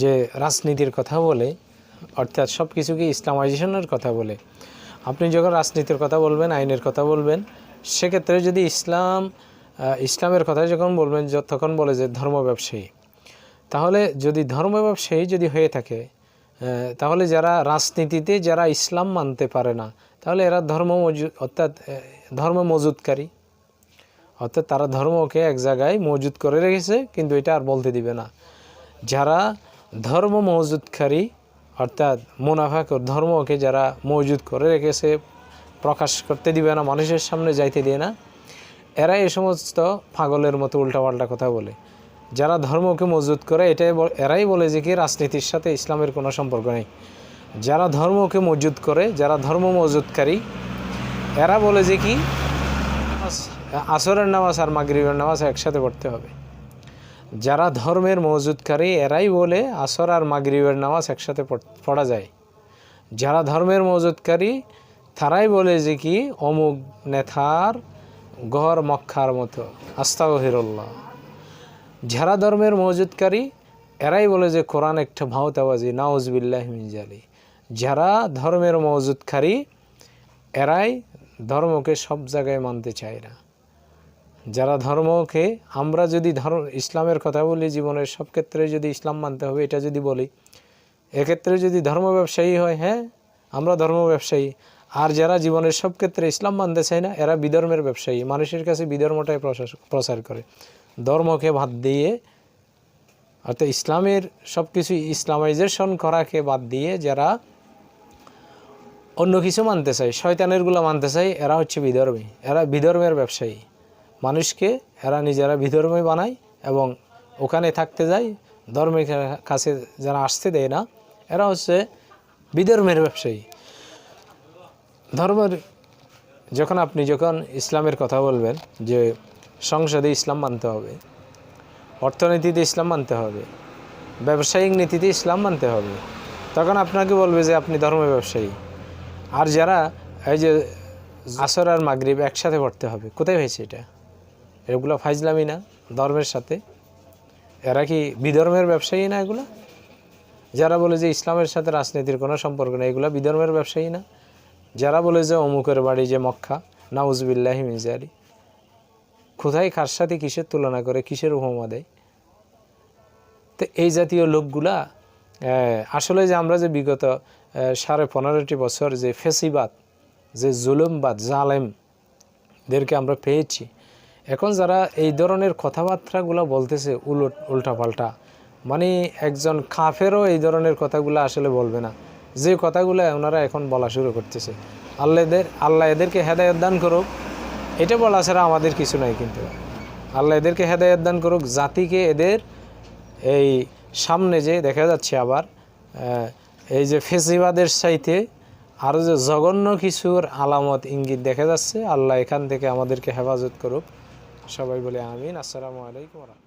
যে রাজনীতির কথা বলে, অর্থাৎ সব কিছুকে ইসলামাইজেশনের কথা বলে। আপনি যখন রাজনীতির কথা বলবেন, আইনের কথা বলবেন, সেক্ষেত্রে যদি ইসলাম ইসলামের কথা যখন বলবেন তখন বলে যে ধর্ম ব্যবসায়ী। তাহলে যদি ধর্ম ব্যবসায়ী যদি হয়ে থাকে তাহলে যারা রাজনীতিতে যারা ইসলাম মানতে পারে না, তাহলে এরা ধর্ম মজুদ অর্থাৎ ধর্ম মজুদকারী অর্থাৎ তারা ধর্মকে এক জায়গায় মজুদ করে রেখেছে, কিন্তু এটা আর বলতে দিবে না। যারা ধর্ম মজুদকারী অর্থাৎ মুনাফা ধর্মকে যারা মজুদ করে রেখেছে, প্রকাশ করতে দিবে না, মানুষের সামনে যাইতে দিয়ে না এরা এই সমস্ত পাগলের মতো উল্টাপাল্টা কথা বলে। যারা ধর্মকে মজুদ করে, এটাই এরাই বলে যে কি, রাজনীতির সাথে ইসলামের কোনো সম্পর্ক নেই। যারা ধর্মকে মজুদ করে, যারা ধর্ম মজুদকারী এরা বলে যে কি আসরের নামাজ আর মাগরিবের নামাজ একসাথে পড়তে হবে। যারা ধর্মের মজুদকারী, এরাই বলে আসর আর মাগরিবের নামাজ একসাথে পড়- যায়। যারা ধর্মের মজুদকারী, তারাই বলে যে কি, অমুক নেথার ঘর মক্কার মতো। আস্তাগহিরুল্লাহ যারা ধর্মের মজুদকারী, এরাই বলে যে কোরআন একটা ভাওতাবাজি নাউজবিল্লাহ মিনজালি যারা ধর্মের মজুদকারী, এরাই ধর্মকে সব জায়গায় মানতে চায় না। যারা ধর্মকে, আমরা যদি ধর্ম, ইসলামের কথা বলি জীবনের সব ক্ষেত্রে যদি ইসলাম মানতে হবে, এটা যদি বলি, এক্ষেত্রে যদি ধর্ম ব্যবসায়ী হয় হ্যাঁ আমরা ধর্ম ব্যবসায়ী। আর যারা জীবনের সব ক্ষেত্রে ইসলাম মানতে চায় না, এরা বিধর্মের ব্যবসায়ী। মানুষের কাছে বিধর্মটাই প্রচার- করে। ধর্মকে বাদ দিয়ে, অর্থাৎ ইসলামের সব কিছু ইসলামাইজেশন করাকে বাদ দিয়ে যারা অন্য কিছু মানতে চায় শয়তানেরগুলো মানতে চায়, এরা হচ্ছে বিধর্মী। এরা বিধর্মের ব্যবসায়ী। মানুষকে এরা নিজেরা বিধর্মী বানায় এবং ওখানে থাকতে যায়, ধর্মের কাছে যারা আসতে দেয় না, এরা হচ্ছে বিধর্মের ব্যবসায়ী। ধর্মের যখন আপনি যখন ইসলামের কথা বলবেন যে সংসদে ইসলাম মানতে হবে, অর্থনীতিতে ইসলাম মানতে হবে, ব্যবসায়িক নীতিতে ইসলাম মানতে হবে, তখন আপনাকে বলবে যে আপনি ধর্ম ব্যবসায়ী। আর যারা এই যে আসর আর মাগরিব একসাথে পড়তে হবে, কোথায় হয়েছে এটা? এগুলো ফাইজলামি না, ধর্মের সাথে। এরা কি বিধর্মের ব্যবসায়ী না এগুলো? যারা বলে যে ইসলামের সাথে রাজনীতির কোনো সম্পর্ক নেই, এগুলো বিধর্মের ব্যবসায়ী না? যারা বলে যে অমুকের বাড়ি যে মক্কা, নাউজবিল্লাহি মিজারি কোথায়, কার সাথে, কিসের তুলনা করে, কিসের উপমা দেয়? তো এই জাতীয় লোকগুলা আসলে যে আমরা যে বিগত সাড়ে পনেরোটি বছর যে ফেসিবাদ, যে জুলুমবাদ, জালেমদেরকে আমরা পেয়েছি এখন যারা এই ধরনের কথাবার্তাগুলো বলতেছে উলট, উল্টাপাল্টা মানে একজন কাফেরও এই ধরনের কথাগুলো আসলে বলবে না। যে কথাগুলো ওনারা এখন বলা শুরু করতেছে। আল্লাহ এদের, আল্লাহ এদেরকে হেদায়ত দান করুক। এটা বলা ছাড়া আমাদের কিছু নাই কিন্তু। আল্লাহ এদেরকে হেদায়ত দান করুক। জাতিকে এদের এই সামনে যে দেখা যাচ্ছে আবার এই যে ফেসিবাদের সাইতে আরও যে জঘন্য কিছুর আলামত, ইঙ্গিত দেখা যাচ্ছে। আল্লাহ এখান থেকে আমাদেরকে হেফাজত করুক। সবাই বলে আমিন আসসালামু আলাইকুম রহমতুল্লাহ